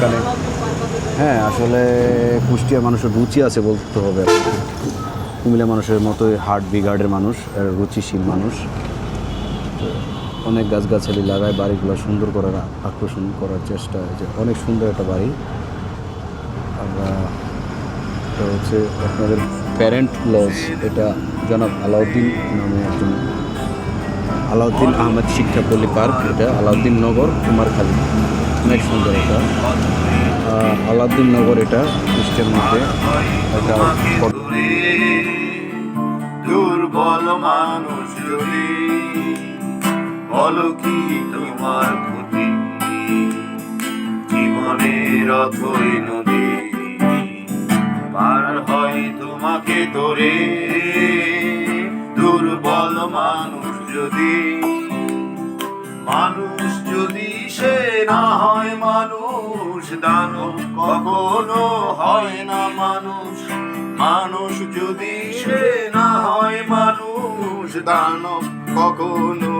এখানে হ্যাঁ আসলে কুষ্টিয়া মানুষের রুচি আছে বলতে হবে। কুমিল্লা মানুষের মতোই হার্ট বিগার্ডের মানুষ রুচিশীল মানুষ। অনেক গাছগাছালি লাগায়, বাড়িগুলো সুন্দর করার আকর্ষণ করার চেষ্টা যে অনেক সুন্দর একটা বাড়ি। আমরা হচ্ছে আপনাদের প্যারেন্ট লজ এটা জনাব আলাউদ্দিন নামে একজন আলাউদ্দিন আহমেদ শিক্ষাপল্লী পার্ক, এটা আলাউদ্দিন নগর, কুমারখালী। অনেক সুন্দর এটা। আহ, আলাউদ্দিন নগর এটা কুষ্টের মধ্যে। দুর্বল মানুষ তোমার হয় তোমাকে তোরে দুর্বল মানুষ যদি মানুষ যদি সে না হয় মানুষ, দানব কখনো হয় না মানুষ। মানুষ যদি সে না হয় মানুষ, দানব কখনো